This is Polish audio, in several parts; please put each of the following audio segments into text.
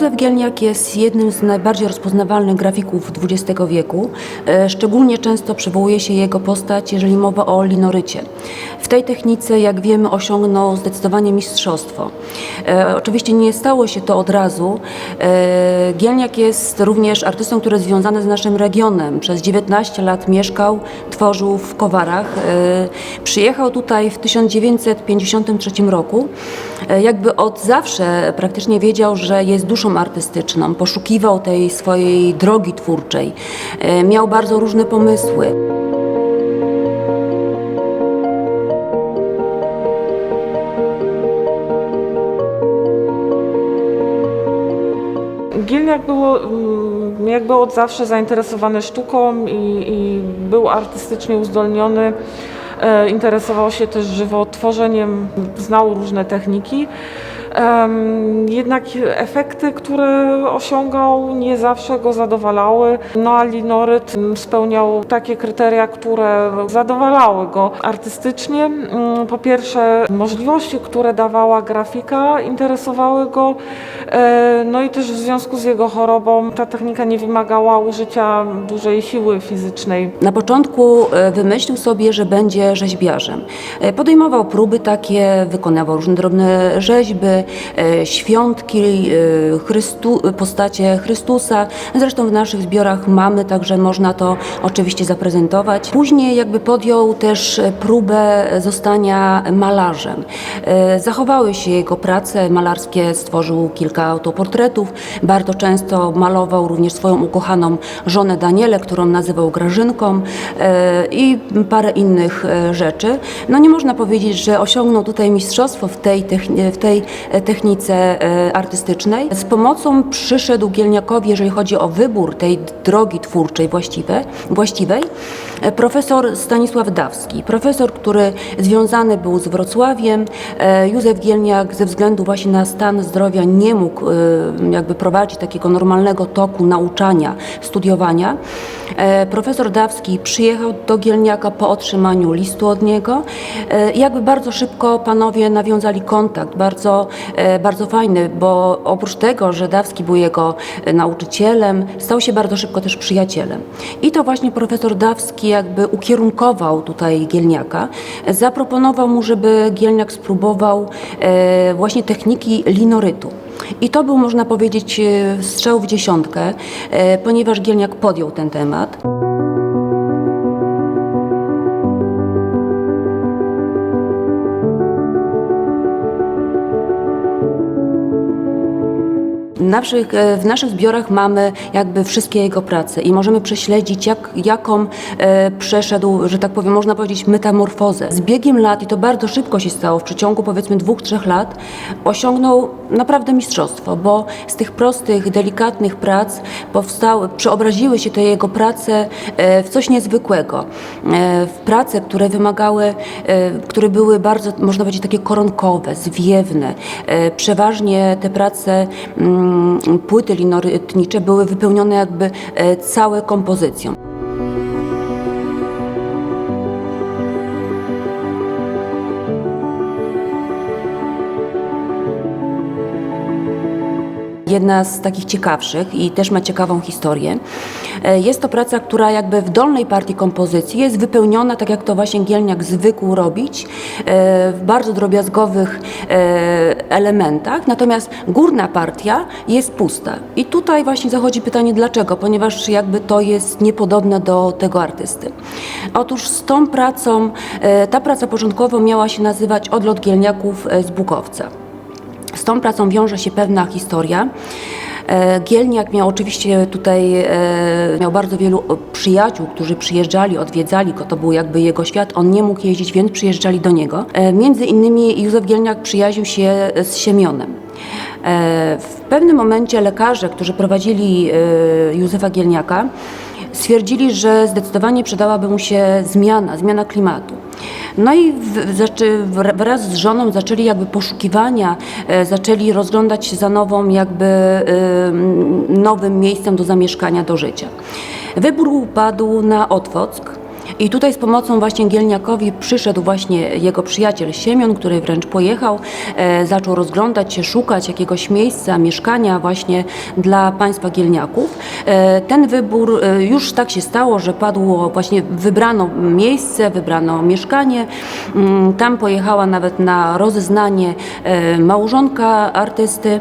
Józef Gielniak jest jednym z najbardziej rozpoznawalnych grafików XX wieku. E, Szczególnie często przywołuje się jego postać, jeżeli mowa o linorycie. Tej technice, jak wiemy, osiągnął zdecydowanie mistrzostwo. E, Oczywiście nie stało się to od razu. E, Gielniak jest również artystą, który jest związany z naszym regionem. Przez 19 lat mieszkał, tworzył w Kowarach. E, Przyjechał tutaj w 1953 roku. E, Jakby od zawsze praktycznie wiedział, że jest duszą artystyczną, poszukiwał tej swojej drogi twórczej. E, Miał bardzo różne pomysły. Gielniak był mm, jakby od zawsze zainteresowany sztuką i, i był artystycznie uzdolniony. E, Interesował się też żywotworzeniem, znał różne techniki. Jednak efekty, które osiągał, nie zawsze go zadowalały. No a linoryt mm, spełniał takie kryteria, które zadowalały go artystycznie. Mm, Po pierwsze, możliwości, które dawała grafika, interesowały go. E, No i też w związku z jego chorobą ta technika nie wymagała użycia dużej siły fizycznej. Na początku e, wymyślił sobie, że będzie rzeźbiarzem. E, Podejmował próby takie, wykonywał różne drobne rzeźby, e, świątki, e, Chrystu, postacie Chrystusa. Zresztą w naszych zbiorach mamy, także można to oczywiście zaprezentować. Później jakby podjął też e, próbę zostania malarzem. E, Zachowały się jego prace malarskie, stworzył kilka autoportretów. Bardzo często malował również swoją ukochaną żonę Danielę, którą nazywał Grażynką e, i parę innych e, rzeczy. No nie można powiedzieć, że osiągnął tutaj mistrzostwo w tej, w tej e, technice e, artystycznej. Z pomocą przyszedł Gielniakowi, jeżeli chodzi o wybór tej drogi twórczej właściwe, właściwej, e, profesor Stanisław Dawski. Profesor, który związany był z Wrocławiem. E, Józef Gielniak ze względu właśnie na stan zdrowia nie mógł e, jakby prowadzić takiego normalnego toku nauczania, studiowania. Profesor Dawski przyjechał do Gielniaka po otrzymaniu listu od niego. Jakby bardzo szybko panowie nawiązali kontakt, bardzo, bardzo fajny, bo oprócz tego, że Dawski był jego e, nauczycielem, stał się bardzo szybko też przyjacielem. I to właśnie profesor Dawski jakby ukierunkował tutaj Gielniaka. E, Zaproponował mu, żeby Gielniak spróbował e, właśnie techniki linorytu. I to był, można powiedzieć, e, strzał w dziesiątkę, e, ponieważ Gielniak podjął ten temat. Naszych, e, w naszych zbiorach mamy jakby wszystkie jego prace i możemy prześledzić, jak, jaką e, przeszedł, że tak powiem, można powiedzieć, metamorfozę. Z biegiem lat, i to bardzo szybko się stało, w przeciągu powiedzmy dwóch, trzech lat, osiągnął naprawdę mistrzostwo, bo z tych prostych, delikatnych prac powstały, przeobraziły się te jego prace e, w coś niezwykłego. E, w prace, które wymagały, które były bardzo, można powiedzieć, takie koronkowe, zwiewne. Przeważnie te prace, mm, płyty linorytnicze były wypełnione jakby e, całe kompozycją. Jedna z takich ciekawszych i też ma ciekawą historię. E, Jest to praca, która jakby w dolnej partii kompozycji jest wypełniona, tak jak to właśnie Gielniak zwykł robić, e, w bardzo drobiazgowych e, elementach, natomiast górna partia jest pusta. I tutaj właśnie zachodzi pytanie dlaczego, ponieważ jakby to jest niepodobne do tego artysty. Otóż z tą pracą, ta praca początkowo miała się nazywać Odlot Gielniaków z Bukowca. Z tą pracą wiąże się pewna historia. E, Gielniak miał oczywiście tutaj e, miał bardzo wielu o, przyjaciół, którzy przyjeżdżali, odwiedzali go, to był jakby jego świat. On nie mógł jeździć, więc przyjeżdżali do niego. E, Między innymi Józef Gielniak przyjaźnił się z Siemionem. E, W pewnym momencie lekarze, którzy prowadzili e, Józefa Gielniaka, stwierdzili, że zdecydowanie przydałaby mu się zmiana, zmiana klimatu. No i wraz z żoną zaczęli jakby poszukiwania, e, zaczęli rozglądać się za nową jakby e, nowym miejscem do zamieszkania, do życia. Wybór padł na Otwock. I tutaj z pomocą właśnie Gielniakowi przyszedł właśnie jego przyjaciel Siemion, który wręcz pojechał, e, zaczął rozglądać się, szukać jakiegoś miejsca, mieszkania właśnie dla państwa Gielniaków. E, ten wybór e, już tak się stało, że padło właśnie, wybrano miejsce, wybrano mieszkanie. Mm, Tam pojechała nawet na rozeznanie e, małżonka artysty.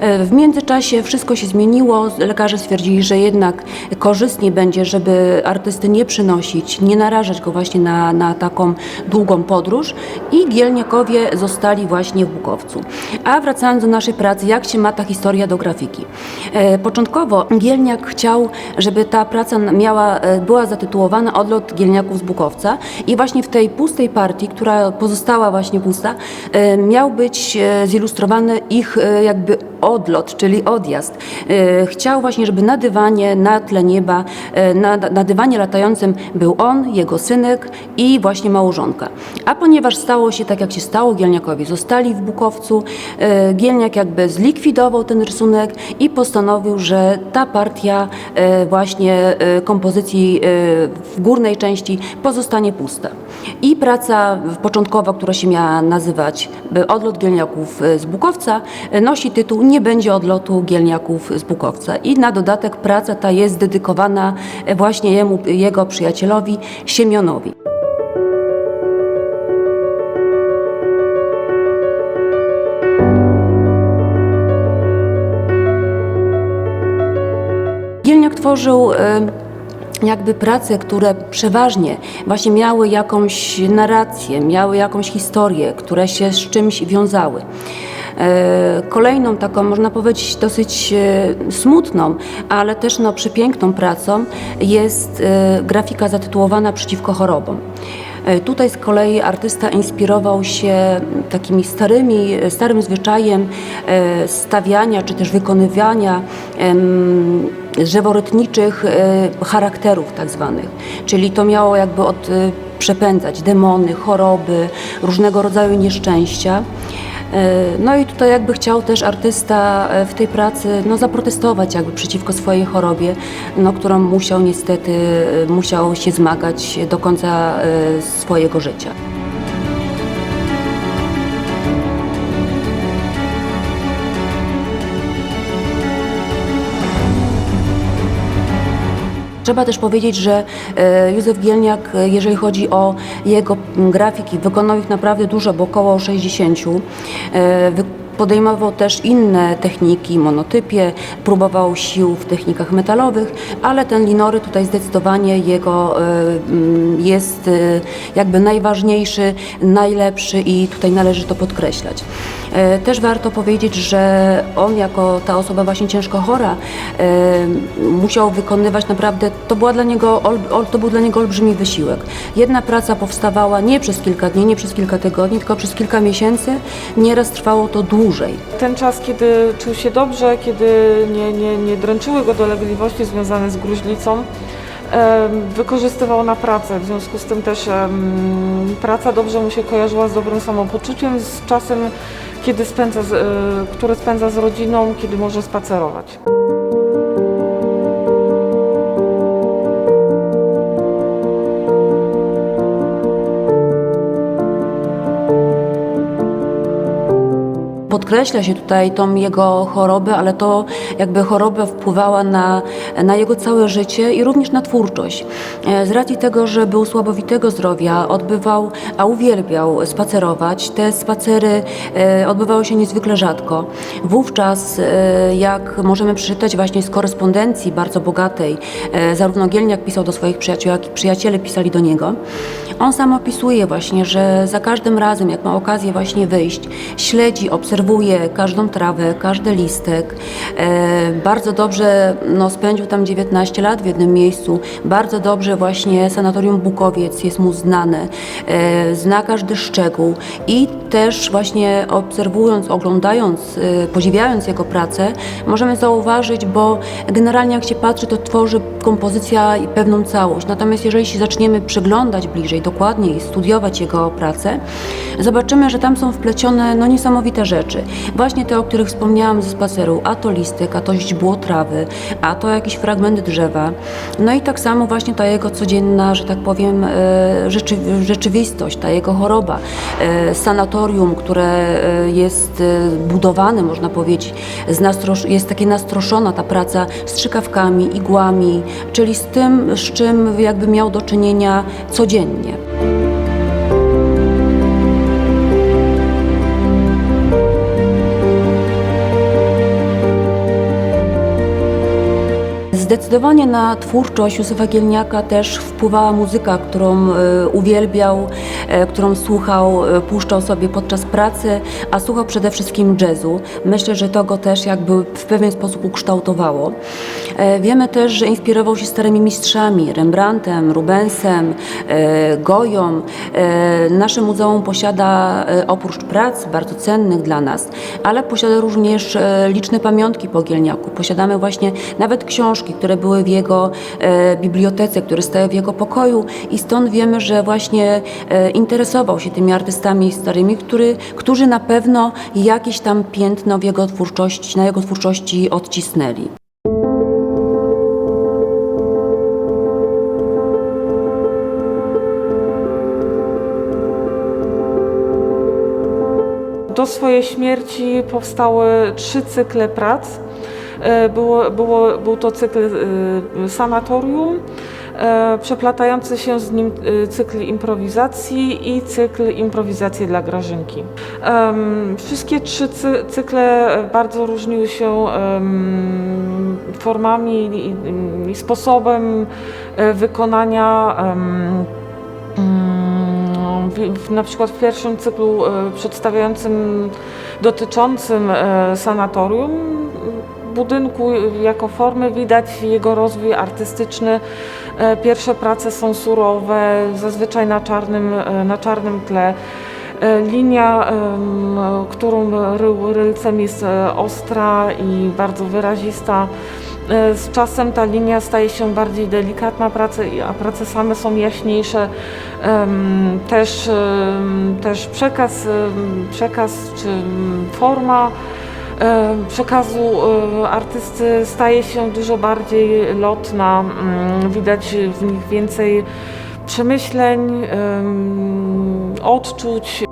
E, W międzyczasie wszystko się zmieniło. Lekarze stwierdzili, że jednak korzystnie będzie, żeby artysty nie przynosić, nie narażać go właśnie na, na taką długą podróż i Gielniakowie zostali właśnie w Bukowcu. A wracając do naszej pracy, jak się ma ta historia do grafiki? E, Początkowo Gielniak chciał, żeby ta praca miała, e, była zatytułowana Odlot Gielniaków z Bukowca i właśnie w tej pustej partii, która pozostała właśnie pusta, e, miał być zilustrowany ich jakby odlot, czyli odjazd. E, Chciał właśnie, żeby na dywanie, na tle nieba, e, na, na dywanie latającym był on, jego synek i właśnie małżonka. A ponieważ stało się tak, jak się stało Gielniakowi, zostali w Bukowcu, e, Gielniak jakby zlikwidował ten rysunek i postanowił, że ta partia właśnie kompozycji w górnej części pozostanie pusta. I praca początkowa, która się miała nazywać Odlot Gielniaków z Bukowca, nosi tytuł Nie będzie odlotu Gielniaków z Bukowca. I na dodatek praca ta jest dedykowana właśnie jemu, jego przyjacielowi Siemionowi. Gielniak tworzył e, jakby prace, które przeważnie właśnie miały jakąś narrację, miały jakąś historię, które się z czymś wiązały. E, Kolejną taką, można powiedzieć, dosyć e, smutną, ale też no, przepiękną pracą jest e, grafika zatytułowana Przeciwko chorobom. Tutaj z kolei artysta inspirował się takimi starymi, starym zwyczajem stawiania czy też wykonywania drzeworytniczych charakterów tak zwanych. Czyli to miało jakby od, przepędzać demony, choroby, różnego rodzaju nieszczęścia. E, No i tutaj jakby chciał też artysta e, w tej pracy no, zaprotestować jakby przeciwko swojej chorobie, no, którą musiał niestety, e, musiał się zmagać do końca swojego życia. Trzeba też powiedzieć, że e, Józef Gielniak, e, jeżeli chodzi o jego grafiki, wykonał ich naprawdę dużo, bo około 60. Podejmował też inne techniki, monotypie, próbował sił w technikach metalowych, ale ten linory tutaj zdecydowanie jego e, m, jest e, jakby najważniejszy, najlepszy i tutaj należy to podkreślać. E, Też warto powiedzieć, że on jako ta osoba właśnie ciężko chora musiał wykonywać naprawdę, to, była dla niego, to był dla niego olbrzymi wysiłek. Jedna praca powstawała nie przez kilka dni, nie przez kilka tygodni, tylko przez kilka miesięcy. Nieraz trwało to dłużej. Ten czas, kiedy czuł się dobrze, kiedy nie, nie, nie dręczyły go dolegliwości związane z gruźlicą, wykorzystywał na pracę. W związku z tym też praca dobrze mu się kojarzyła z dobrym samopoczuciem, z czasem, kiedy spędza, z, e, który spędza z rodziną, kiedy może spacerować. Podkreśla się tutaj tą jego chorobę, ale to jakby choroba wpływała na, na jego całe życie i również na twórczość. E, Z racji tego, że był słabowitego zdrowia, odbywał, a uwielbiał spacerować, te spacery e, odbywały się niezwykle rzadko. Wówczas, e, jak możemy przeczytać właśnie z korespondencji bardzo bogatej, zarówno Gielniak pisał do swoich przyjaciół, jak i przyjaciele pisali do niego, on sam opisuje właśnie, że za każdym razem, jak ma okazję właśnie wyjść, śledzi, obserwuje każdą trawę, każdy listek. E, bardzo dobrze no, spędził tam 19 lat w jednym miejscu. Bardzo dobrze właśnie sanatorium Bukowiec jest mu znane. E, zna każdy szczegół i też właśnie obserwując, oglądając, e, podziwiając jego pracę, możemy zauważyć, bo generalnie jak się patrzy, to tworzy kompozycja i pewną całość. Natomiast jeżeli się zaczniemy przyglądać bliżej, dokładniej studiować jego pracę, zobaczymy, że tam są wplecione no, niesamowite rzeczy. Właśnie te, o których wspomniałam ze spaceru, a to listek, a to źdźbło trawy, a to jakiś fragment drzewa. No i tak samo właśnie ta jego codzienna, że tak powiem, e, rzeczy, rzeczywistość, ta jego choroba. E, Sanatorium, które e, jest budowane, można powiedzieć, jest takie nastroszona ta praca strzykawkami, igłami, czyli z tym, z czym jakby miał do czynienia codziennie. Media. Zdecydowanie na twórczość Józefa Gielniaka też wpływała muzyka, którą e, uwielbiał, e, którą słuchał, e, puszczał sobie podczas pracy, a słuchał przede wszystkim jazzu. Myślę, że to go też jakby w pewien sposób ukształtowało. Wiemy też, że inspirował się starymi mistrzami, Rembrandtem, Rubensem, Goją. Nasze muzeum posiada oprócz prac bardzo cennych dla nas, ale posiada również liczne pamiątki po Gielniaku. Posiadamy właśnie nawet książki, które były w jego e, bibliotece, które stały w jego pokoju i stąd wiemy, że właśnie e, interesował się tymi artystami starymi, który, którzy na pewno jakieś tam piętno w jego twórczości, na jego twórczości odcisnęli. Do swojej śmierci powstały trzy cykle prac. E, Było, było, był to cykl e, sanatorium, e, przeplatający się z nim cykl improwizacji i cykl improwizacji dla Grażynki. Wszystkie trzy cy- cykle bardzo różniły się formami i, sposobem wykonania. Mm, Na przykład w pierwszym cyklu przedstawiającym, dotyczącym sanatorium budynku jako formy widać jego rozwój artystyczny. E, Pierwsze prace są surowe, zazwyczaj na czarnym, e, na czarnym tle. E, Linia, którą rył rylcem jest ostra i bardzo wyrazista. Z czasem ta linia staje się bardziej delikatna, prace, a prace same są jaśniejsze. Też, też przekaz, przekaz czy forma przekazu e, artysty staje się dużo bardziej lotna. Mm, Widać w nich więcej przemyśleń, em, odczuć.